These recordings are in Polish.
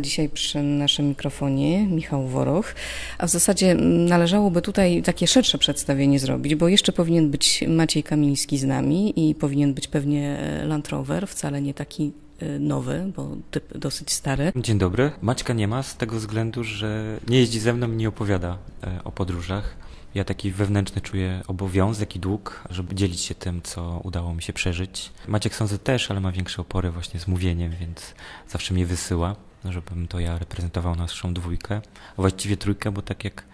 Dzisiaj przy naszym mikrofonie Michał Woroch, a w zasadzie należałoby tutaj takie szersze przedstawienie zrobić, bo jeszcze powinien być Maciej Kamiński z nami i powinien być pewnie Land Rover, wcale nie taki y, nowy, bo typ dosyć stary. Dzień dobry. Maćka nie ma z tego względu, że nie jeździ ze mną i nie opowiada e, o podróżach. Ja taki wewnętrzny czuję obowiązek i dług, żeby dzielić się tym, co udało mi się przeżyć. Maciek sądzę też, ale ma większe opory właśnie z mówieniem, więc zawsze mnie wysyła, żebym to ja reprezentował naszą dwójkę, a właściwie trójkę, bo tak jak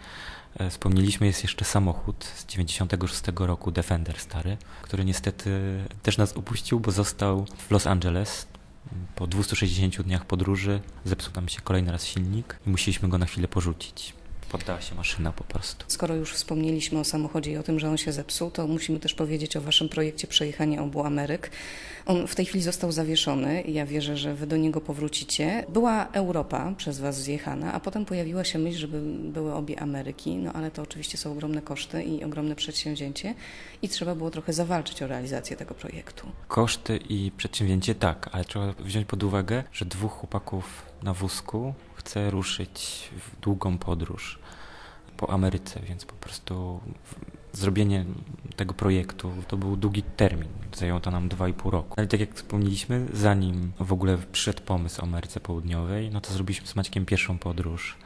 e, wspomnieliśmy, jest jeszcze samochód z 96 roku, Defender stary, który niestety też nas upuścił, bo został w Los Angeles po 260 dniach podróży zepsuł nam się kolejny raz silnik i musieliśmy go na chwilę porzucić. Poddała się maszyna po prostu. Skoro już wspomnieliśmy o samochodzie i o tym, że on się zepsuł, to musimy też powiedzieć o waszym projekcie przejechania obu Ameryk. On w tej chwili został zawieszony. Ja wierzę, że wy do niego powrócicie. Była Europa przez was zjechana, a potem pojawiła się myśl, żeby były obie Ameryki, no ale to oczywiście są ogromne koszty i ogromne przedsięwzięcie i trzeba było trochę zawalczyć o realizację tego projektu. Koszty i przedsięwzięcie tak, ale trzeba wziąć pod uwagę, że dwóch chłopaków na wózku chce ruszyć w długą podróż po Ameryce, więc po prostu zrobienie tego projektu to był długi termin. Zajęło to nam 2,5 roku. Ale tak jak wspomnieliśmy, zanim w ogóle przyszedł pomysł o Ameryce Południowej, no to zrobiliśmy z Maćkiem pierwszą podróż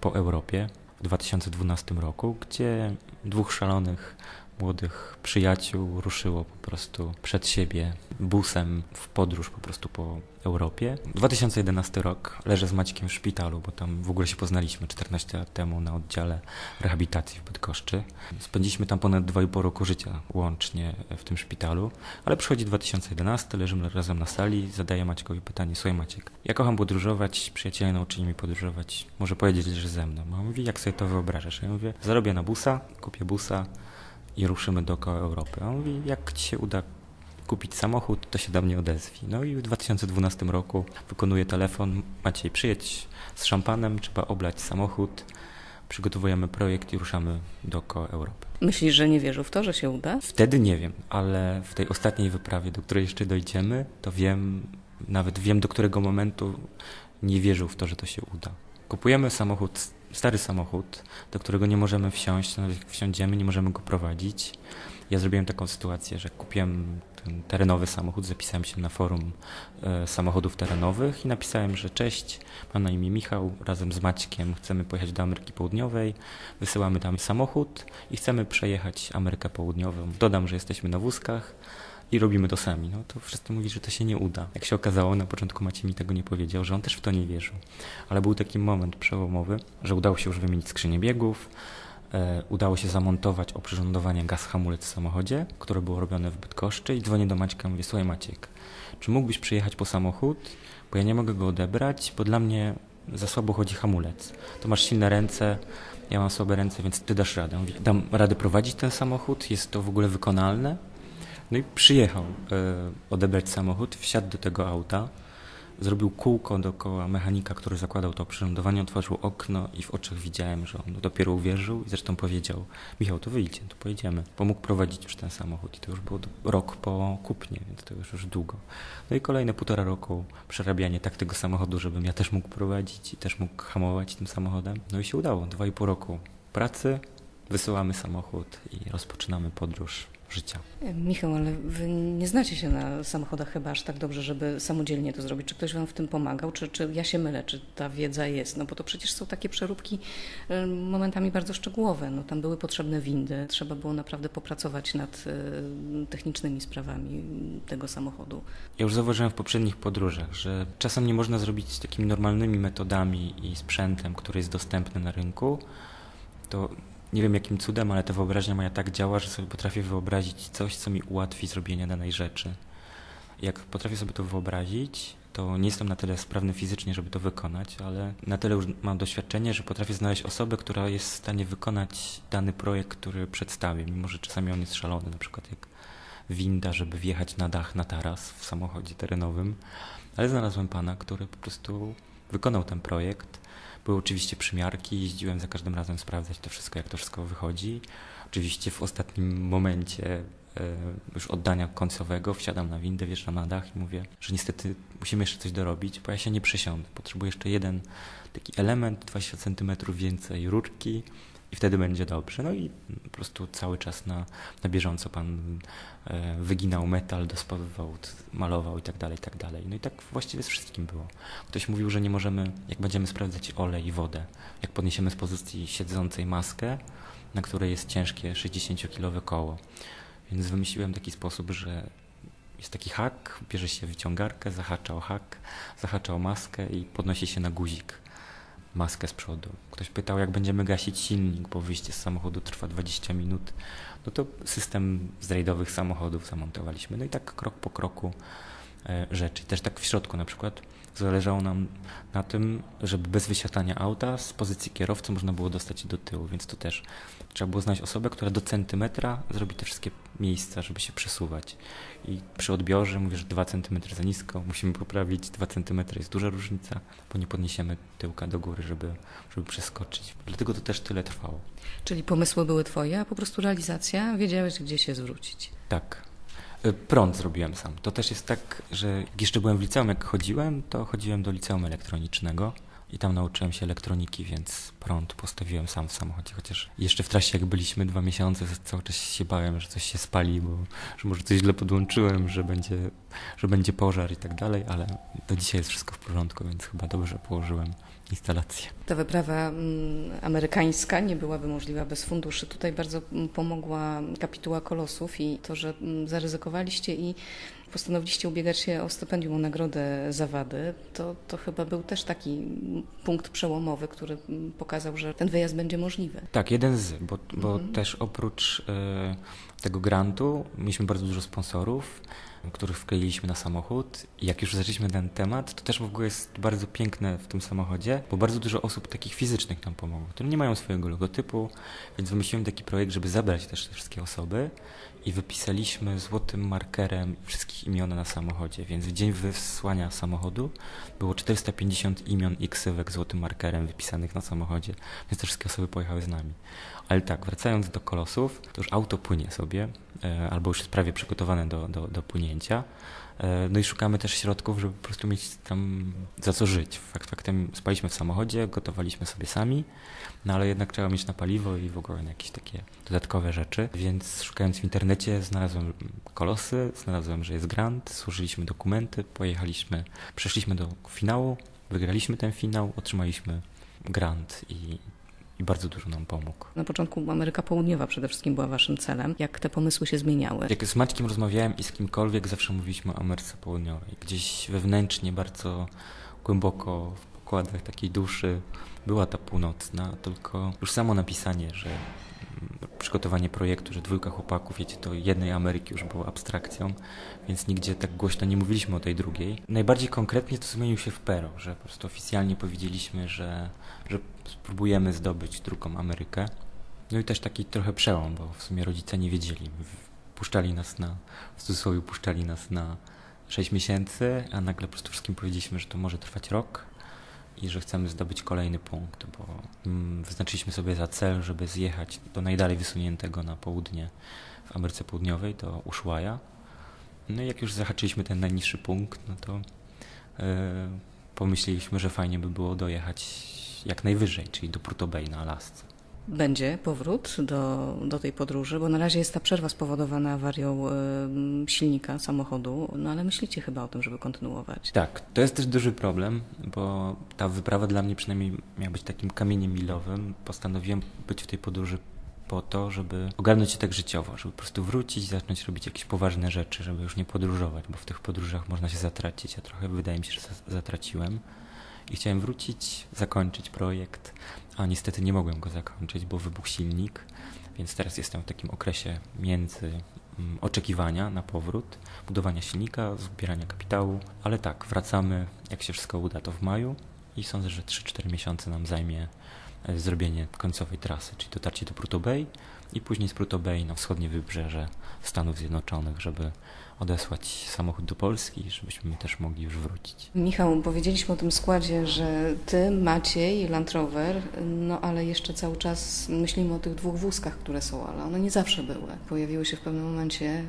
po Europie w 2012 roku, gdzie dwóch szalonych młodych przyjaciół ruszyło po prostu przed siebie busem w podróż po prostu po Europie. 2011 rok leżę z Maćkiem w szpitalu, bo tam w ogóle się poznaliśmy 14 lat temu na oddziale rehabilitacji w Bydgoszczy. Spędziliśmy tam ponad 2,5 roku życia łącznie w tym szpitalu, ale przychodzi 2011, leżymy razem na sali, zadaję Maćkowi pytanie, słuchaj Maciek, ja kocham podróżować, przyjaciele nauczyli mnie podróżować, może powiedzieć, że ze mną. A on mówi, jak sobie to wyobrażasz? Ja mówię, zarobię na busa, kupię busa, i ruszymy dookoła Europy. A on mówi, jak ci się uda kupić samochód, to się do mnie odezwij. No i w 2012 roku wykonuję telefon, Maciej, przyjedź z szampanem, trzeba oblać samochód, przygotowujemy projekt i ruszamy dookoła Europy. Myślisz, że nie wierzył w to, że się uda? Wtedy nie wiem, ale w tej ostatniej wyprawie, do której jeszcze dojdziemy, to wiem, nawet wiem do którego momentu nie wierzył w to, że to się uda. Kupujemy samochód stary samochód, do którego nie możemy wsiąść, nawet jak wsiądziemy, nie możemy go prowadzić. Ja zrobiłem taką sytuację, że kupiłem ten terenowy samochód, zapisałem się na forum e, samochodów terenowych i napisałem, że cześć, mam na imię Michał, razem z Maćkiem chcemy pojechać do Ameryki Południowej, wysyłamy tam samochód i chcemy przejechać Amerykę Południową. Dodam, że jesteśmy na wózkach, i robimy to sami. No to wszyscy mówi, że to się nie uda. Jak się okazało, na początku Maciej mi tego nie powiedział, że on też w to nie wierzył. Ale był taki moment przełomowy, że udało się już wymienić skrzynię biegów, e, udało się zamontować oprzyrządowanie gaz hamulec w samochodzie, które było robione w Bydgoszczy i dzwonię do Maćka mówię, słuchaj Maciek, czy mógłbyś przyjechać po samochód, bo ja nie mogę go odebrać, bo dla mnie za słabo chodzi hamulec. To masz silne ręce, ja mam słabe ręce, więc ty dasz radę. Mówię, dam radę prowadzić ten samochód, jest to w ogóle wykonalne. No i przyjechał e, odebrać samochód, wsiadł do tego auta, zrobił kółko dookoła mechanika, który zakładał to przylądowanie, otworzył okno i w oczach widziałem, że on dopiero uwierzył i zresztą powiedział Michał, to wyjdźcie, to pojedziemy. Pomógł prowadzić już ten samochód i to już było rok po kupnie, więc to już już długo. No i kolejne półtora roku przerabianie tak tego samochodu, żebym ja też mógł prowadzić i też mógł hamować tym samochodem. No i się udało, dwa i pół roku pracy, wysyłamy samochód i rozpoczynamy podróż życia. Michał, ale wy nie znacie się na samochodach chyba aż tak dobrze, żeby samodzielnie to zrobić. Czy ktoś wam w tym pomagał? Czy, czy ja się mylę? Czy ta wiedza jest? No bo to przecież są takie przeróbki y, momentami bardzo szczegółowe. No tam były potrzebne windy. Trzeba było naprawdę popracować nad y, technicznymi sprawami tego samochodu. Ja już zauważyłem w poprzednich podróżach, że czasem nie można zrobić takimi normalnymi metodami i sprzętem, który jest dostępny na rynku, to nie wiem jakim cudem, ale ta wyobraźnia moja tak działa, że sobie potrafię wyobrazić coś, co mi ułatwi zrobienie danej rzeczy. Jak potrafię sobie to wyobrazić, to nie jestem na tyle sprawny fizycznie, żeby to wykonać, ale na tyle już mam doświadczenie, że potrafię znaleźć osobę, która jest w stanie wykonać dany projekt, który przedstawię, mimo że czasami on jest szalony, na przykład jak winda, żeby wjechać na dach na taras w samochodzie terenowym, ale znalazłem pana, który po prostu wykonał ten projekt były oczywiście przymiarki, jeździłem za każdym razem sprawdzać to wszystko, jak to wszystko wychodzi. Oczywiście w ostatnim momencie e, już oddania końcowego, wsiadam na windę, wjeżdżam na dach i mówię, że niestety musimy jeszcze coś dorobić, bo ja się nie przesiądę. Potrzebuję jeszcze jeden taki element, 20 cm więcej rurki i wtedy będzie dobrze. No i po prostu cały czas na, na bieżąco pan e, wyginał metal, dospawywał, malował i tak dalej, i tak dalej. No i tak właściwie z wszystkim było. Ktoś mówił, że nie możemy, jak będziemy sprawdzać olej i wodę, jak podniesiemy z pozycji siedzącej maskę, na której jest ciężkie 60-kilowe koło. Więc wymyśliłem taki sposób, że jest taki hak, bierze się wyciągarkę, zahacza o hak, zahacza o maskę i podnosi się na guzik maskę z przodu. Ktoś pytał, jak będziemy gasić silnik, bo wyjście z samochodu trwa 20 minut. No to system z rajdowych samochodów zamontowaliśmy. No i tak krok po kroku e, rzeczy. Też tak w środku na przykład zależało nam na tym, żeby bez wysiadania auta z pozycji kierowcy można było dostać do tyłu, więc to też trzeba było znaleźć osobę, która do centymetra zrobi te wszystkie miejsca, żeby się przesuwać. I przy odbiorze mówię, że 2 cm za nisko, musimy poprawić 2 cm, jest duża różnica, bo nie podniesiemy tyłka do góry, żeby, żeby przeskoczyć. Dlatego to też tyle trwało. Czyli pomysły były twoje, a po prostu realizacja, wiedziałeś, gdzie się zwrócić. Tak. Y, Prąd zrobiłem sam. To też jest tak, że jeszcze byłem w liceum, jak chodziłem, to chodziłem do liceum elektronicznego i tam nauczyłem się elektroniki, więc prąd postawiłem sam w samochodzie. Chociaż jeszcze w trasie, jak byliśmy dwa miesiące, cały czas się bałem, że coś się spali, bo że może coś źle podłączyłem, że będzie, że będzie pożar i tak dalej, ale do dzisiaj jest wszystko w porządku, więc chyba dobrze położyłem instalację. Ta wyprawa mm, amerykańska nie byłaby możliwa bez funduszy. Tutaj bardzo mm, pomogła kapituła Kolosów i to, że mm, zaryzykowaliście i postanowiliście ubiegać się o stypendium, o nagrodę za wady, to, to chyba był też taki punkt przełomowy, który mm, pokazał, że ten wyjazd będzie możliwy. Tak, jeden z, bo, bo Mhm. też oprócz e, tego grantu mieliśmy bardzo dużo sponsorów, których wkleiliśmy na samochód. I jak już zaczęliśmy ten temat, to też w ogóle jest bardzo piękne w tym samochodzie, bo bardzo dużo osób takich fizycznych nam pomogło, które nie mają swojego logotypu, więc wymyśliłem taki projekt, żeby zabrać też te wszystkie osoby i wypisaliśmy złotym markerem wszystkich imion na samochodzie, więc w dzień wysłania samochodu było 450 imion i ksywek złotym markerem wypisanych na samochodzie, więc te wszystkie osoby pojechały z nami. Ale tak, wracając do kolosów, to już auto płynie sobie, e, albo już jest prawie przygotowane do, do, do płynięcia. E, No i szukamy też środków, żeby po prostu mieć tam za co żyć. Fakt faktem spaliśmy w samochodzie, gotowaliśmy sobie sami, no ale jednak trzeba mieć na paliwo i w ogóle na jakieś takie dodatkowe rzeczy. Więc szukając w internecie znalazłem kolosy, znalazłem, że jest grant, służyliśmy dokumenty, pojechaliśmy, przeszliśmy do finału, wygraliśmy ten finał, otrzymaliśmy grant i, i bardzo dużo nam pomógł. Na początku Ameryka Południowa przede wszystkim była waszym celem. Jak te pomysły się zmieniały? Jak z Maćkiem rozmawiałem i z kimkolwiek, zawsze mówiliśmy o Ameryce Południowej. Gdzieś wewnętrznie, bardzo głęboko w pokładach takiej duszy była ta północna, tylko już samo napisanie, że przygotowanie projektu, że dwójka chłopaków jedzie do jednej Ameryki już było abstrakcją, więc nigdzie tak głośno nie mówiliśmy o tej drugiej. Najbardziej konkretnie to zmienił się w Peru, że po prostu oficjalnie powiedzieliśmy, że, że spróbujemy zdobyć drugą Amerykę. No i też taki trochę przełom, bo w sumie rodzice nie wiedzieli. Puszczali nas na, w cudzysłowie puszczali nas na 6 miesięcy, a nagle po prostu wszystkim powiedzieliśmy, że to może trwać rok i że chcemy zdobyć kolejny punkt, bo mm, wyznaczyliśmy sobie za cel, żeby zjechać do najdalej wysuniętego na południe w Ameryce Południowej, do Ushuaia. No i jak już zahaczyliśmy ten najniższy punkt, no to yy, pomyśleliśmy, że fajnie by było dojechać jak najwyżej, czyli do Prudhoe Bay na Alasce. Będzie powrót do, do tej podróży, bo na razie jest ta przerwa spowodowana awarią silnika samochodu, no ale myślicie chyba o tym, żeby kontynuować. Tak, to jest też duży problem, bo ta wyprawa dla mnie przynajmniej miała być takim kamieniem milowym. Postanowiłem być w tej podróży po to, żeby ogarnąć się tak życiowo, żeby po prostu wrócić, zacząć robić jakieś poważne rzeczy, żeby już nie podróżować, bo w tych podróżach można się zatracić, a trochę wydaje mi się, że za- zatraciłem. I chciałem wrócić, zakończyć projekt, a niestety nie mogłem go zakończyć, bo wybuchł silnik, więc teraz jestem w takim okresie między mm, oczekiwania na powrót, budowania silnika, zbierania kapitału, ale tak, wracamy, jak się wszystko uda, to w maju i sądzę, że 3-4 miesiące nam zajmie e, zrobienie końcowej trasy, czyli dotarcie do Pruto Bay i później z Pruto Bay na wschodnie wybrzeże Stanów Zjednoczonych, żeby odesłać samochód do Polski, żebyśmy też mogli już wrócić. Michał, powiedzieliśmy o tym składzie, że ty, Maciej, Land Rover, no ale jeszcze cały czas myślimy o tych dwóch wózkach, które są, ale one nie zawsze były. Pojawiły się w pewnym momencie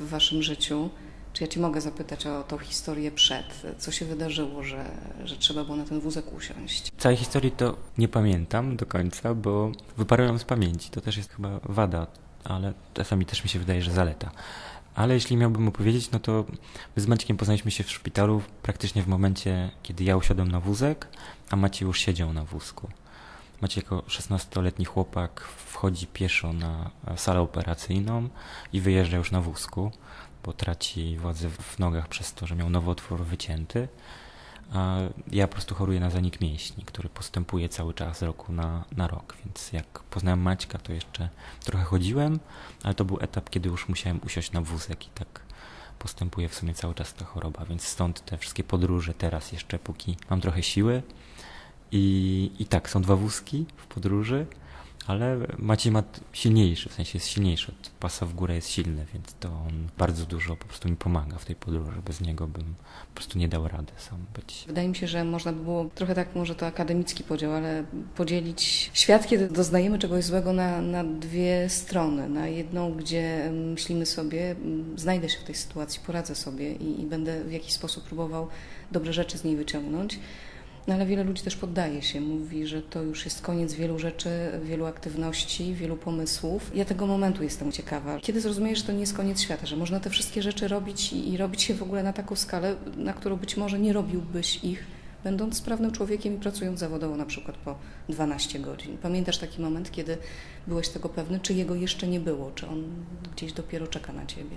w waszym życiu. Czy ja ci mogę zapytać o tą historię przed? Co się wydarzyło, że, że trzeba było na ten wózek usiąść? Całej historii to nie pamiętam do końca, bo wyparłem z pamięci. To też jest chyba wada, ale czasami też mi się wydaje, że zaleta. Ale jeśli miałbym opowiedzieć, no to z Maćkiem poznaliśmy się w szpitalu praktycznie w momencie, kiedy ja usiadłem na wózek, a Maciej już siedział na wózku. Maciej jako 16-letni chłopak wchodzi pieszo na salę operacyjną i wyjeżdża już na wózku, bo traci władzę w nogach przez to, że miał nowotwór wycięty. A ja po prostu choruję na zanik mięśni, który postępuje cały czas z roku na, na rok. Więc jak poznałem Maćka, to jeszcze trochę chodziłem, ale to był etap, kiedy już musiałem usiąść na wózek i tak postępuje w sumie cały czas ta choroba. Więc stąd te wszystkie podróże teraz jeszcze, póki mam trochę siły. I, i tak, są dwa wózki w podróży ale Maciej ma silniejszy, w sensie jest silniejszy, od pasa w górę jest silny, więc to on bardzo dużo po prostu mi pomaga w tej podróży. Bez niego bym po prostu nie dał rady sam być. Wydaje mi się, że można by było trochę tak, może to akademicki podział, ale podzielić świat, kiedy doznajemy czegoś złego na, na dwie strony. Na jedną, gdzie myślimy sobie, znajdę się w tej sytuacji, poradzę sobie i, i będę w jakiś sposób próbował dobre rzeczy z niej wyciągnąć no ale wiele ludzi też poddaje się, mówi, że to już jest koniec wielu rzeczy, wielu aktywności, wielu pomysłów. Ja tego momentu jestem ciekawa. Kiedy zrozumiesz, że to nie jest koniec świata, że można te wszystkie rzeczy robić i, robić się w ogóle na taką skalę, na którą być może nie robiłbyś ich, będąc sprawnym człowiekiem i pracując zawodowo na przykład po 12 godzin. Pamiętasz taki moment, kiedy byłeś tego pewny, czy jego jeszcze nie było, czy on gdzieś dopiero czeka na ciebie?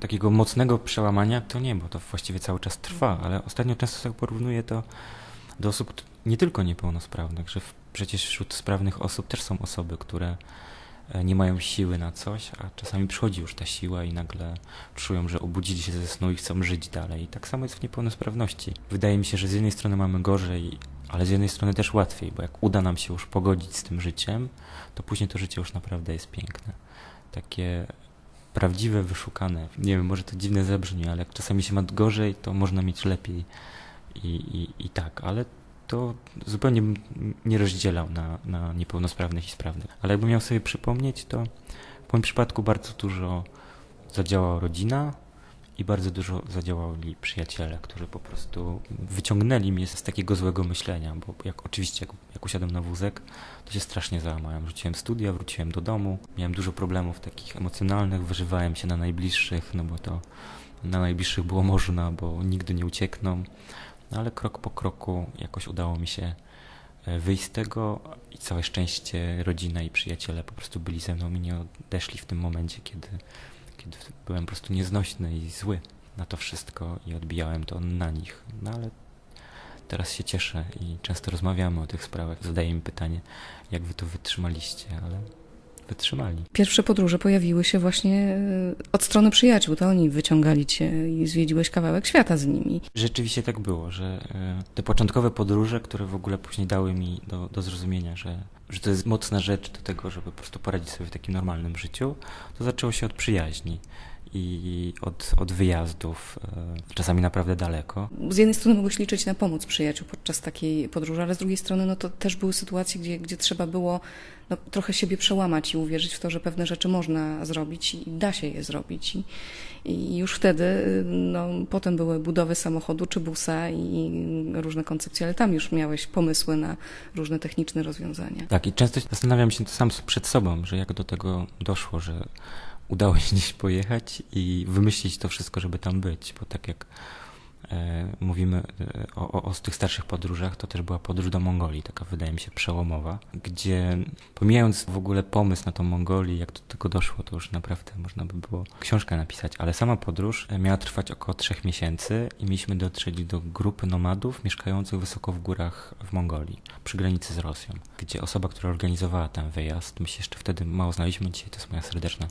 Takiego mocnego przełamania to nie, bo to właściwie cały czas trwa, ale ostatnio często sobie porównuję to do osób nie tylko niepełnosprawnych, że w, przecież wśród sprawnych osób też są osoby, które e, nie mają siły na coś, a czasami przychodzi już ta siła i nagle czują, że obudzili się ze snu i chcą żyć dalej. I tak samo jest w niepełnosprawności. Wydaje mi się, że z jednej strony mamy gorzej, ale z jednej strony też łatwiej, bo jak uda nam się już pogodzić z tym życiem, to później to życie już naprawdę jest piękne. Takie prawdziwe, wyszukane. Nie wiem, może to dziwne zabrzmi, ale jak czasami się ma gorzej, to można mieć lepiej. I, i, i tak, ale to zupełnie nie rozdzielał na, na niepełnosprawnych i sprawnych. Ale jakbym miał sobie przypomnieć, to w moim przypadku bardzo dużo zadziałała rodzina i bardzo dużo zadziałali przyjaciele, którzy po prostu wyciągnęli mnie z takiego złego myślenia, bo jak oczywiście jak, jak usiadłem na wózek, to się strasznie załamałem. Rzuciłem studia, wróciłem do domu, miałem dużo problemów takich emocjonalnych, wyżywałem się na najbliższych, no bo to na najbliższych było można, bo nigdy nie uciekną. No ale krok po kroku jakoś udało mi się e, wyjść z tego i całe szczęście rodzina i przyjaciele po prostu byli ze mną i nie odeszli w tym momencie, kiedy, kiedy byłem po prostu nieznośny i zły na to wszystko i odbijałem to na nich. No ale teraz się cieszę i często rozmawiamy o tych sprawach. Zadaję mi pytanie, jak wy to wytrzymaliście, ale wytrzymali. Pierwsze podróże pojawiły się właśnie e, od strony przyjaciół, to oni wyciągali cię i zwiedziłeś kawałek świata z nimi. Rzeczywiście tak było, że e, te początkowe podróże, które w ogóle później dały mi do, do zrozumienia, że, że to jest mocna rzecz do tego, żeby po prostu poradzić sobie w takim normalnym życiu, to zaczęło się od przyjaźni i od, od wyjazdów, e, czasami naprawdę daleko. Z jednej strony mogłeś liczyć na pomoc przyjaciół podczas takiej podróży, ale z drugiej strony no to też były sytuacje, gdzie, gdzie trzeba było no, trochę siebie przełamać i uwierzyć w to, że pewne rzeczy można zrobić i da się je zrobić. I, i już wtedy, no, potem były budowy samochodu czy busa i różne koncepcje, ale tam już miałeś pomysły na różne techniczne rozwiązania. Tak, i często zastanawiam się to sam przed sobą, że jak do tego doszło, że udało się gdzieś pojechać i wymyślić to wszystko, żeby tam być, bo tak jak e, mówimy e, o, o, o tych starszych podróżach, to też była podróż do Mongolii, taka wydaje mi się przełomowa, gdzie pomijając w ogóle pomysł na tą Mongolię, jak do tego doszło, to już naprawdę można by było książkę napisać, ale sama podróż e, miała trwać około trzech miesięcy i mieliśmy dotrzeć do grupy nomadów mieszkających wysoko w górach w Mongolii, przy granicy z Rosją, gdzie osoba, która organizowała ten wyjazd, my się jeszcze wtedy mało znaliśmy, dzisiaj to jest moja serdeczna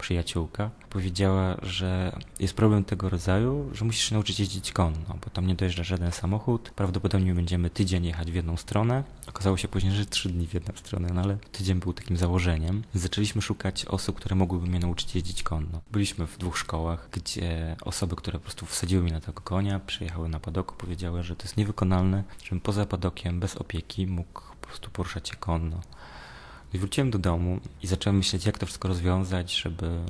przyjaciółka, powiedziała, że jest problem tego rodzaju, że musisz się nauczyć jeździć konno, bo tam nie dojeżdża żaden samochód. Prawdopodobnie będziemy tydzień jechać w jedną stronę. Okazało się później, że trzy dni w jedną stronę, no ale tydzień był takim założeniem. Zaczęliśmy szukać osób, które mogłyby mnie nauczyć jeździć konno. Byliśmy w dwóch szkołach, gdzie osoby, które po prostu wsadziły mnie na tego konia, przyjechały na padoku, powiedziały, że to jest niewykonalne, żebym poza padokiem, bez opieki mógł po prostu poruszać się konno. I wróciłem do domu i zacząłem myśleć, jak to wszystko rozwiązać, żeby,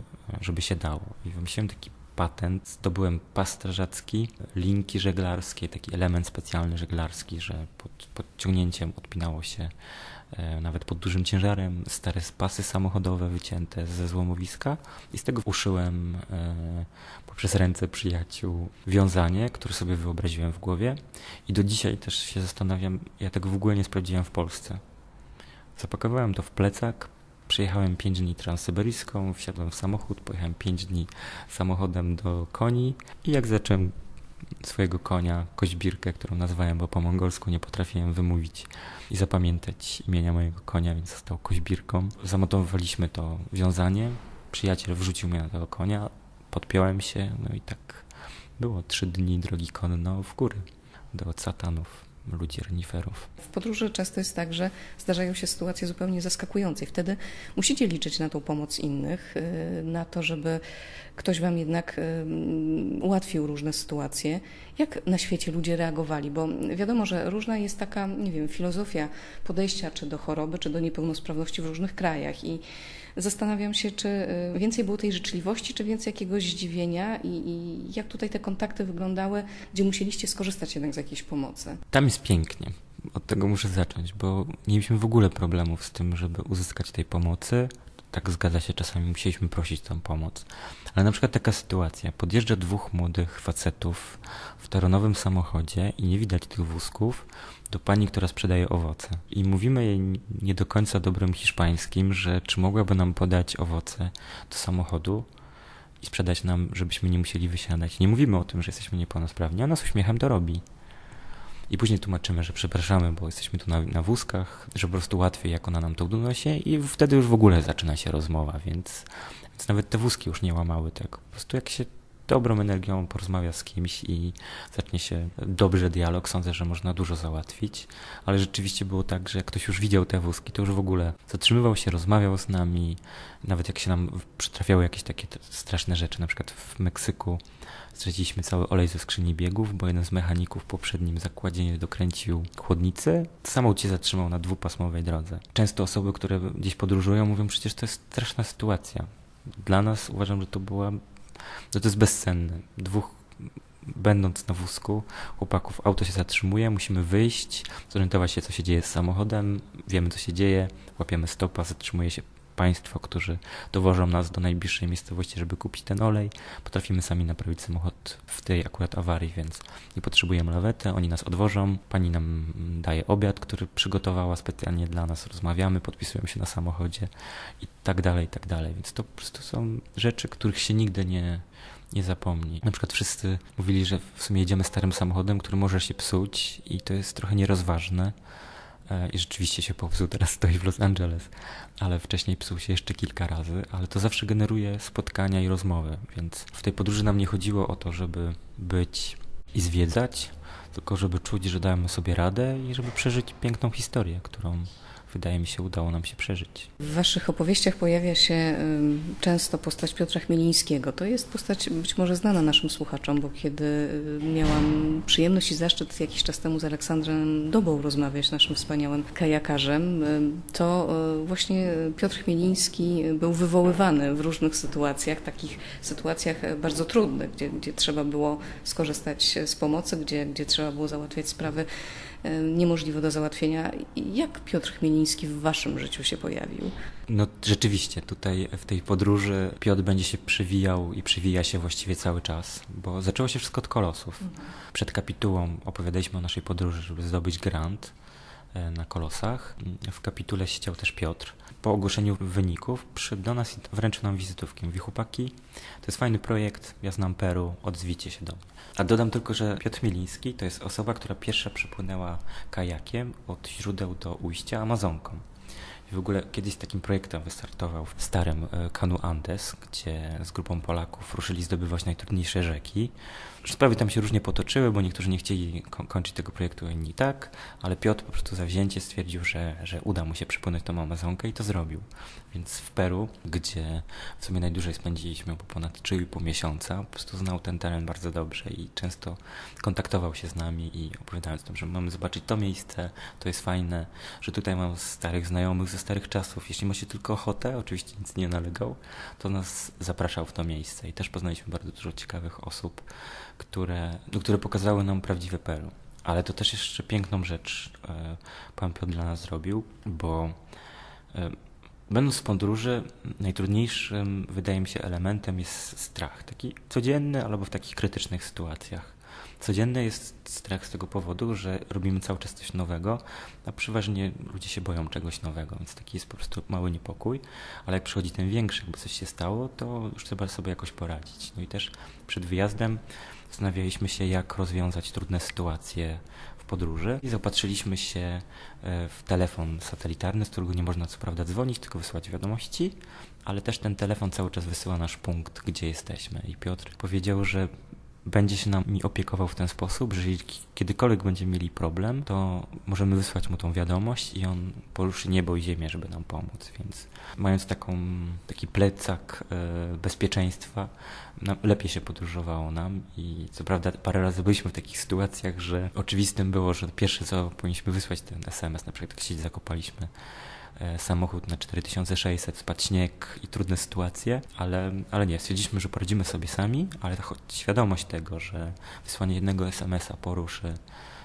żeby się dało. I wymyśliłem taki patent. Zdobyłem pas strażacki, linki żeglarskie, taki element specjalny żeglarski, że pod podciągnięciem odpinało się e, nawet pod dużym ciężarem stare pasy samochodowe wycięte ze złomowiska i z tego uszyłem e, poprzez ręce przyjaciół wiązanie, które sobie wyobraziłem w głowie i do dzisiaj też się zastanawiam, ja tego w ogóle nie sprawdziłem w Polsce. Zapakowałem to w plecak, Przyjechałem 5 dni transsyberyjską, wsiadłem w samochód, pojechałem 5 dni samochodem do koni i jak zacząłem swojego konia, koźbirkę, którą nazwałem, bo po mongolsku nie potrafiłem wymówić i zapamiętać imienia mojego konia, więc został koźbirką. Zamotowaliśmy to wiązanie, przyjaciel wrzucił mnie na tego konia, podpiąłem się, no i tak było. Trzy dni drogi konno w góry do satanów ludzi reniferów. W podróży często jest tak, że zdarzają się sytuacje zupełnie zaskakujące i wtedy musicie liczyć na tą pomoc innych, y, na to, żeby ktoś wam jednak y, ułatwił różne sytuacje. Jak na świecie ludzie reagowali? Bo wiadomo, że różna jest taka, nie wiem, filozofia podejścia czy do choroby, czy do niepełnosprawności w różnych krajach i Zastanawiam się, czy y, więcej było tej życzliwości, czy więcej jakiegoś zdziwienia i, i jak tutaj te kontakty wyglądały, gdzie musieliście skorzystać jednak z jakiejś pomocy. Tam jest pięknie. Od tego muszę zacząć, bo nie mieliśmy w ogóle problemów z tym, żeby uzyskać tej pomocy. Tak zgadza się, czasami musieliśmy prosić tą pomoc. Ale na przykład taka sytuacja. Podjeżdża dwóch młodych facetów w taronowym samochodzie i nie widać tych wózków do pani, która sprzedaje owoce. I mówimy jej nie do końca dobrym hiszpańskim, że czy mogłaby nam podać owoce do samochodu i sprzedać nam, żebyśmy nie musieli wysiadać. Nie mówimy o tym, że jesteśmy niepełnosprawni, ona z uśmiechem to robi. I później tłumaczymy, że przepraszamy, bo jesteśmy tu na, na wózkach, że po prostu łatwiej, jak ona nam to donosi i wtedy już w ogóle zaczyna się rozmowa, więc, nawet te wózki już nie łamały tego. Po prostu jak się dobrą energią porozmawia z kimś i zacznie się dobrze dialog, sądzę, że można dużo załatwić. Ale rzeczywiście było tak, że jak ktoś już widział te wózki, to już w ogóle zatrzymywał się, rozmawiał z nami. Nawet jak się nam przytrafiały jakieś takie straszne rzeczy, na przykład w Meksyku straciliśmy cały olej ze skrzyni biegów, bo jeden z mechaników w poprzednim zakładzie nie dokręcił chłodnicy. Samochód się zatrzymał na dwupasmowej drodze. Często osoby, które gdzieś podróżują, mówią przecież to jest straszna sytuacja. Dla nas uważam, że to była no to jest bezcenne. Dwóch, będąc na wózku, chłopaków, auto się zatrzymuje, musimy wyjść, zorientować się, co się dzieje z samochodem, wiemy, co się dzieje, łapiemy stopa, zatrzymuje się państwo, którzy dowożą nas do najbliższej miejscowości, żeby kupić ten olej. Potrafimy sami naprawić samochód w tej akurat awarii, więc nie potrzebujemy lawety, oni nas odwożą, pani nam daje obiad, który przygotowała specjalnie dla nas, rozmawiamy, podpisujemy się na samochodzie i tak dalej, i tak dalej. Więc to po prostu są rzeczy, których się nigdy nie, nie zapomni. Na przykład wszyscy mówili, że w sumie jedziemy starym samochodem, który może się psuć i to jest trochę nierozważne. E, i rzeczywiście się popsuł, teraz stoi w Los Angeles, ale wcześniej psuł się jeszcze kilka razy, ale to zawsze generuje spotkania i rozmowy, więc w tej podróży nam nie chodziło o to, żeby być i zwiedzać, tylko żeby czuć, że damy sobie radę i żeby przeżyć piękną historię, którą wydaje mi się, udało nam się przeżyć. W Waszych opowieściach pojawia się często postać Piotra Chmielińskiego. To jest postać być może znana naszym słuchaczom, bo kiedy y, miałam przyjemność i zaszczyt jakiś czas temu z Aleksandrem Dobą rozmawiać, naszym wspaniałym kajakarzem, to y, właśnie Piotr Chmieliński był wywoływany w różnych sytuacjach, takich sytuacjach bardzo trudnych, gdzie, gdzie trzeba było skorzystać z pomocy, gdzie, gdzie trzeba było załatwiać sprawy E, niemożliwe do załatwienia. Jak Piotr Chmieliński w waszym życiu się pojawił? No rzeczywiście, tutaj w tej podróży Piotr będzie się przywijał i przywija się właściwie cały czas, bo zaczęło się wszystko od kolosów. Mhm. Przed kapitułą opowiadaliśmy o naszej podróży, żeby zdobyć grant e, na kolosach. W kapitule siedział też Piotr. Po ogłoszeniu wyników przyszedł do nas i wręczył nam wizytówkę. Mówi, chłopaki, to jest fajny projekt, ja znam Peru, odzwijcie się do mnie. A dodam tylko, że Piotr Miliński to jest osoba, która pierwsza przepłynęła kajakiem od źródeł do ujścia Amazonką. W ogóle kiedyś takim projektem wystartował w starym e, Kanu Andes, gdzie z grupą Polaków ruszyli zdobywać najtrudniejsze rzeki. Sprawy tam się różnie potoczyły, bo niektórzy nie chcieli ko- kończyć tego projektu, inni tak, ale Piotr po prostu zawzięcie stwierdził, że, że uda mu się przepłynąć tą Amazonkę i to zrobił. Więc w Peru, gdzie w sumie najdłużej spędziliśmy, bo ponad 3,5 miesiąca, po prostu znał ten teren bardzo dobrze i często kontaktował się z nami i opowiadając nam, że mamy zobaczyć to miejsce, to jest fajne, że tutaj mam starych znajomych ze starych czasów. Jeśli macie tylko ochotę, oczywiście nic nie nalegał, to nas zapraszał w to miejsce i też poznaliśmy bardzo dużo ciekawych osób, które, no, które pokazały nam prawdziwe Peru. Ale to też jeszcze piękną rzecz e, Pan Piotr dla nas zrobił, bo e, będąc w podróży, najtrudniejszym wydaje mi się elementem jest strach. Taki codzienny albo w takich krytycznych sytuacjach. Codzienny jest strach z tego powodu, że robimy cały czas coś nowego, a przeważnie ludzie się boją czegoś nowego, więc taki jest po prostu mały niepokój, ale jak przychodzi ten większy, jakby coś się stało, to już trzeba sobie jakoś poradzić. No i też przed wyjazdem zastanawialiśmy się, jak rozwiązać trudne sytuacje w podróży i zaopatrzyliśmy się e, w telefon satelitarny, z którego nie można co prawda dzwonić, tylko wysyłać wiadomości, ale też ten telefon cały czas wysyła nasz punkt, gdzie jesteśmy. I Piotr powiedział, że będzie się nami opiekował w ten sposób, że kiedykolwiek będziemy mieli problem, to możemy wysłać mu tą wiadomość i on poruszy niebo i ziemię, żeby nam pomóc. Więc mając taką, taki plecak e, bezpieczeństwa, nam, lepiej się podróżowało nam i co prawda parę razy byliśmy w takich sytuacjach, że oczywistym było, że pierwsze co powinniśmy wysłać ten SMS, na przykład jak się zakopaliśmy samochód na 4600, spadł śnieg i trudne sytuacje, ale, ale nie, stwierdziliśmy, że poradzimy sobie sami, ale ta cho- świadomość tego, że wysłanie jednego SMS-a poruszy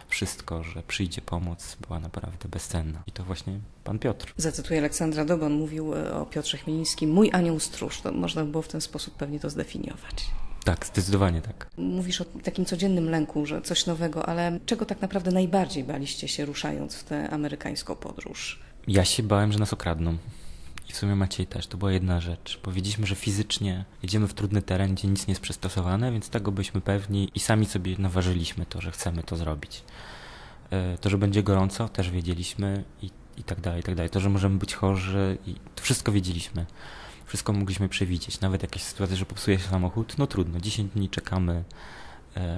wszystko, że przyjdzie pomoc, była naprawdę bezcenna. I to właśnie pan Piotr. Zacytuję Aleksandra Dogon, mówił e, o Piotrze Chmielińskim, mój anioł stróż. To można by było w ten sposób pewnie to zdefiniować. Tak, zdecydowanie tak. Mówisz o takim codziennym lęku, że coś nowego, ale czego tak naprawdę najbardziej baliście się ruszając w tę amerykańską podróż? Ja się bałem, że nas okradną. I w sumie Maciej też, to była jedna rzecz. Powiedzieliśmy, że fizycznie jedziemy w trudny teren, gdzie nic nie jest przystosowane, więc tego byliśmy pewni i sami sobie naważyliśmy to, że chcemy to zrobić. E, To, że będzie gorąco, też wiedzieliśmy i, i tak dalej, i tak dalej. To, że możemy być chorzy i to wszystko wiedzieliśmy. Wszystko mogliśmy przewidzieć. Nawet jakieś sytuacje, że popsuje się samochód, no trudno. 10 dni czekamy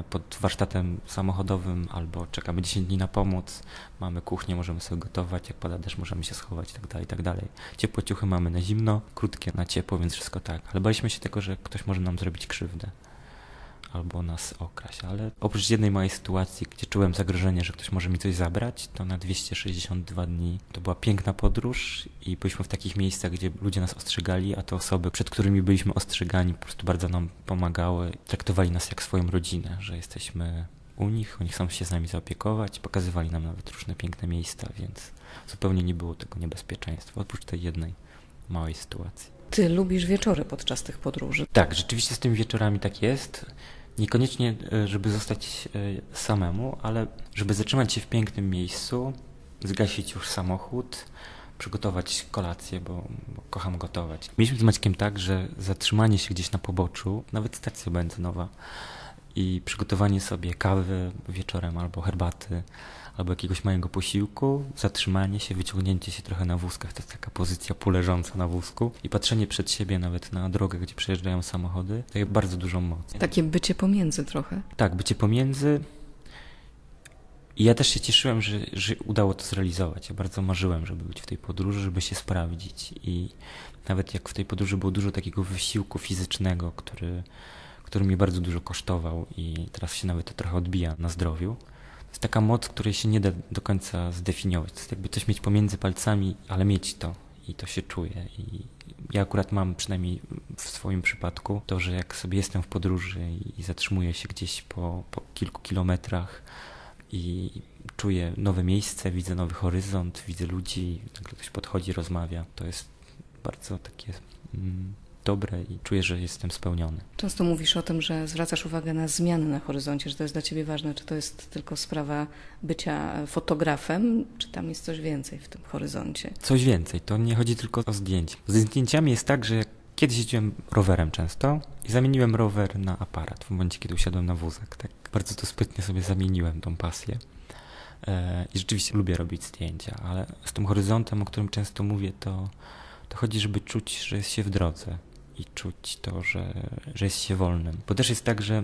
pod warsztatem samochodowym albo czekamy 10 dni na pomoc, mamy kuchnię, możemy sobie gotować, jak pada deszcz możemy się schować i tak dalej, i tak. Ciepłe ciuchy mamy na zimno, krótkie na ciepło, więc wszystko tak. Ale baliśmy się tego, że ktoś może nam zrobić krzywdę albo nas okraść, ale oprócz jednej mojej sytuacji, gdzie czułem zagrożenie, że ktoś może mi coś zabrać, to na 262 dni to była piękna podróż i byliśmy w takich miejscach, gdzie ludzie nas ostrzegali, a te osoby, przed którymi byliśmy ostrzegani, po prostu bardzo nam pomagały, traktowali nas jak swoją rodzinę, że jesteśmy u nich, oni chcą się z nami zaopiekować, pokazywali nam nawet różne piękne miejsca, więc zupełnie nie było tego niebezpieczeństwa, oprócz tej jednej małej sytuacji. Ty lubisz wieczory podczas tych podróży. Tak, rzeczywiście z tymi wieczorami tak jest. Niekoniecznie, e, żeby zostać e, samemu, ale żeby zatrzymać się w pięknym miejscu, zgasić już samochód, przygotować kolację, bo, bo kocham gotować. Mieliśmy z Maćkiem tak, że zatrzymanie się gdzieś na poboczu, nawet stacja benzynowa i przygotowanie sobie kawy wieczorem albo herbaty, albo jakiegoś małego posiłku, zatrzymanie się, wyciągnięcie się trochę na wózkach, to jest taka pozycja półleżąca na wózku i patrzenie przed siebie nawet na drogę, gdzie przejeżdżają samochody, daje bardzo dużą moc. Takie bycie pomiędzy trochę. Tak, bycie pomiędzy. I ja też się cieszyłem, że, że udało to zrealizować. Ja bardzo marzyłem, żeby być w tej podróży, żeby się sprawdzić. I nawet jak w tej podróży było dużo takiego wysiłku fizycznego, który, który mnie bardzo dużo kosztował i teraz się nawet to trochę odbija na zdrowiu. To jest taka moc, której się nie da do końca zdefiniować. To jest jakby coś mieć pomiędzy palcami, ale mieć to i to się czuje. I ja akurat mam przynajmniej w swoim przypadku to, że jak sobie jestem w podróży i zatrzymuję się gdzieś po, po kilku kilometrach i czuję nowe miejsce, widzę nowy horyzont, widzę ludzi, nagle ktoś podchodzi, rozmawia, to jest bardzo takie mm, dobre i czuję, że jestem spełniony. Często mówisz o tym, że zwracasz uwagę na zmiany na horyzoncie, że to jest dla ciebie ważne. Czy to jest tylko sprawa bycia fotografem, czy tam jest coś więcej w tym horyzoncie? Coś więcej, to nie chodzi tylko o zdjęcia. Z zdjęciami jest tak, że jak kiedyś jeździłem rowerem często i zamieniłem rower na aparat w momencie, kiedy usiadłem na wózek. Tak bardzo to sprytnie sobie zamieniłem tą pasję. E, I rzeczywiście lubię robić zdjęcia, ale z tym horyzontem, o którym często mówię, to, to chodzi, żeby czuć, że jest się w drodze i czuć to, że, że jest się wolnym. Bo też jest tak, że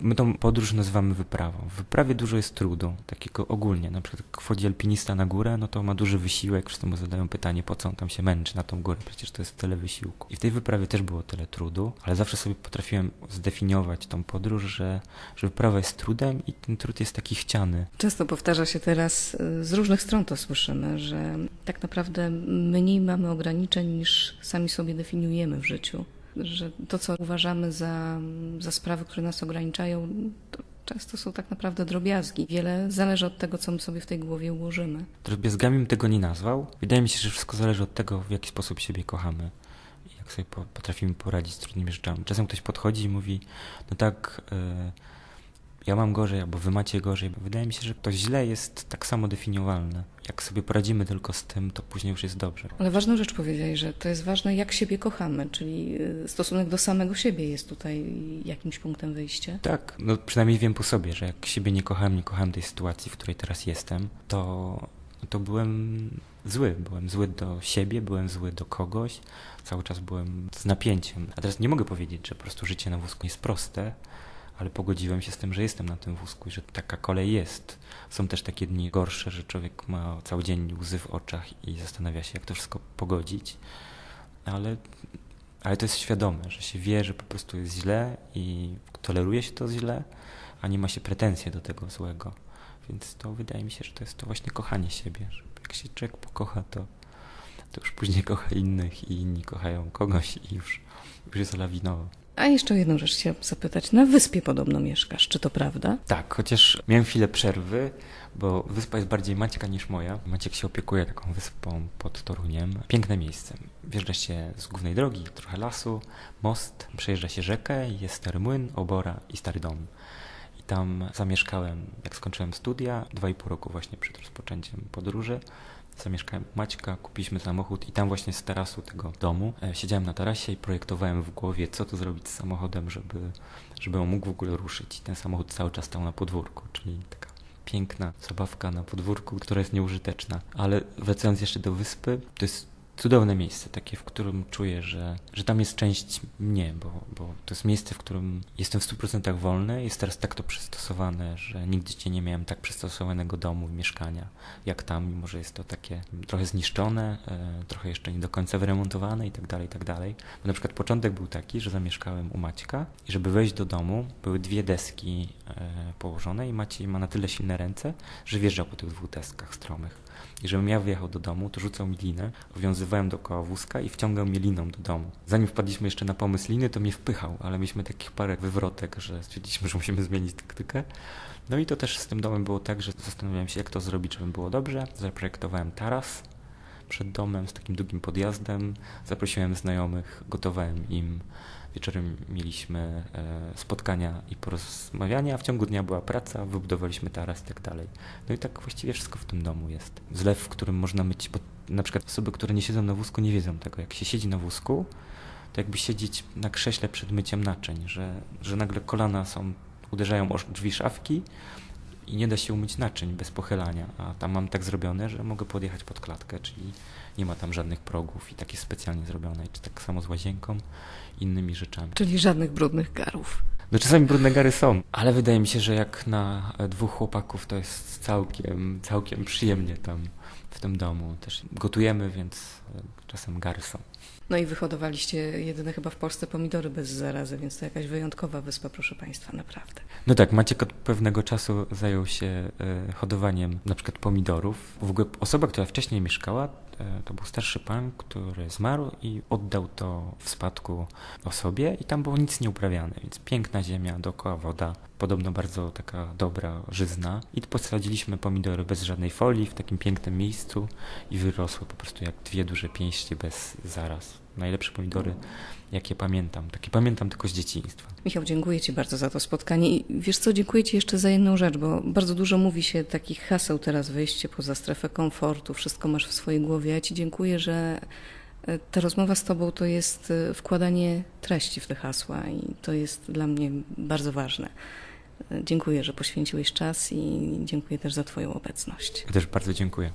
my tą podróż nazywamy wyprawą. W wyprawie dużo jest trudu, takiego ogólnie. Na przykład jak wchodzi alpinista na górę, no to ma duży wysiłek, wszyscy mu zadają pytanie, po co on tam się męczy na tą górę, przecież to jest tyle wysiłku. I w tej wyprawie też było tyle trudu, ale zawsze sobie potrafiłem zdefiniować tą podróż, że, że wyprawa jest trudem i ten trud jest taki chciany. Często powtarza się teraz, y, z różnych stron to słyszymy, że tak naprawdę mniej mamy ograniczeń niż sami sobie definiujemy w życiu. Że to, co uważamy za, za sprawy, które nas ograniczają, to często są tak naprawdę drobiazgi. Wiele zależy od tego, co my sobie w tej głowie ułożymy. Drobiazgami bym tego nie nazwał. Wydaje mi się, że wszystko zależy od tego, w jaki sposób siebie kochamy jak sobie po, potrafimy poradzić z trudnymi rzeczami. Czasem ktoś podchodzi i mówi, no tak, y, ja mam gorzej, albo wy macie gorzej. Wydaje mi się, że to źle jest tak samo definiowalne. Jak sobie poradzimy tylko z tym, to później już jest dobrze. Ale ważną rzecz powiedziałeś, że to jest ważne, jak siebie kochamy, czyli y, stosunek do samego siebie jest tutaj jakimś punktem wyjścia. Tak, no przynajmniej wiem po sobie, że jak siebie nie kochałem, nie kochałem tej sytuacji, w której teraz jestem, to, to byłem zły. Byłem zły do siebie, byłem zły do kogoś, cały czas byłem z napięciem. A teraz nie mogę powiedzieć, że po prostu życie na wózku jest proste, ale pogodziłem się z tym, że jestem na tym wózku i że taka kolej jest. Są też takie dni gorsze, że człowiek ma cały dzień łzy w oczach i zastanawia się, jak to wszystko pogodzić, ale, ale to jest świadome, że się wie, że po prostu jest źle i toleruje się to źle, a nie ma się pretensje do tego złego. Więc to wydaje mi się, że to jest to właśnie kochanie siebie. Że jak się człowiek pokocha, to, to już później kocha innych i inni kochają kogoś i już, już jest lawinowo. A jeszcze o jedną rzecz chciałam zapytać. Na wyspie podobno mieszkasz, czy to prawda? Tak, chociaż miałem chwilę przerwy, bo wyspa jest bardziej Maćka niż moja. Maciek się opiekuje taką wyspą pod Toruniem. Piękne miejsce. Wjeżdża się z głównej drogi, trochę lasu, most, przejeżdża się rzekę, jest stary młyn, obora i stary dom. I tam zamieszkałem, jak skończyłem studia, dwa i pół roku właśnie przed rozpoczęciem podróży. Zamieszkałem u Maćka, kupiliśmy samochód i tam właśnie z tarasu tego domu e, siedziałem na tarasie i projektowałem w głowie, co tu zrobić z samochodem, żeby, żeby on mógł w ogóle ruszyć. I ten samochód cały czas stał na podwórku, czyli taka piękna zabawka na podwórku, która jest nieużyteczna. Ale wracając jeszcze do wyspy, to jest cudowne miejsce, takie, w którym czuję, że, że tam jest część mnie, bo, bo to jest miejsce, w którym jestem w 100% wolny. Jest teraz tak to przystosowane, że nigdzie nie miałem tak przystosowanego domu mieszkania jak tam, mimo że jest to takie trochę zniszczone, e, trochę jeszcze nie do końca wyremontowane i tak dalej, i tak dalej. Bo na przykład początek był taki, że zamieszkałem u Maćka i żeby wejść do domu, były dwie deski e, położone i Maciej ma na tyle silne ręce, że wjeżdżał po tych dwóch deskach stromych. I żebym ja wyjechał do domu, to rzucał mi linę, owiązywałem dookoła wózka i wciągał mnie liną do domu. Zanim wpadliśmy jeszcze na pomysł liny, to mnie wpychał, ale mieliśmy takich parę wywrotek, że stwierdziliśmy, że musimy zmienić taktykę. No i to też z tym domem było tak, że zastanawiałem się, jak to zrobić, żeby było dobrze. Zaprojektowałem taras przed domem z takim długim podjazdem. Zaprosiłem znajomych, gotowałem im Wieczorem mieliśmy e, spotkania i porozmawiania, a w ciągu dnia była praca, wybudowaliśmy taras i tak dalej. No i tak właściwie wszystko w tym domu jest. Zlew, w którym można myć, bo na przykład osoby, które nie siedzą na wózku, nie wiedzą tego. Jak się siedzi na wózku, to jakby siedzieć na krześle przed myciem naczyń, że, że nagle kolana są, uderzają o drzwi szafki i nie da się umyć naczyń bez pochylania, a tam mam tak zrobione, że mogę podjechać pod klatkę, czyli nie ma tam żadnych progów i tak jest specjalnie zrobione, czy tak samo z łazienką innymi rzeczami. Czyli żadnych brudnych garów. No czasami brudne gary są, ale wydaje mi się, że jak na dwóch chłopaków to jest całkiem, całkiem przyjemnie tam w tym domu. Też gotujemy, więc czasem gary są. No i wyhodowaliście jedyne chyba w Polsce pomidory bez zarazy, więc to jakaś wyjątkowa wyspa, proszę Państwa, naprawdę. No tak, Maciek od pewnego czasu zajął się e, hodowaniem na przykład pomidorów. W ogóle osoba, która wcześniej mieszkała, e, to był starszy pan, który zmarł i oddał to w spadku osobie i tam było nic nieuprawiane, więc piękna ziemia, dookoła woda, podobno bardzo taka dobra, żyzna i posadziliśmy pomidory bez żadnej folii w takim pięknym miejscu i wyrosły po prostu jak dwie duże pięści bez zaraz. Najlepsze pomidory, jakie pamiętam. Takie pamiętam tylko z dzieciństwa. Michał, dziękuję Ci bardzo za to spotkanie i wiesz co, dziękuję Ci jeszcze za jedną rzecz, bo bardzo dużo mówi się takich haseł teraz, wyjście poza strefę komfortu, wszystko masz w swojej głowie. Ja Ci dziękuję, że e, ta rozmowa z Tobą to jest e, wkładanie treści w te hasła i to jest dla mnie bardzo ważne. Dziękuję, że poświęciłeś czas i dziękuję też za Twoją obecność. Ja też bardzo dziękuję.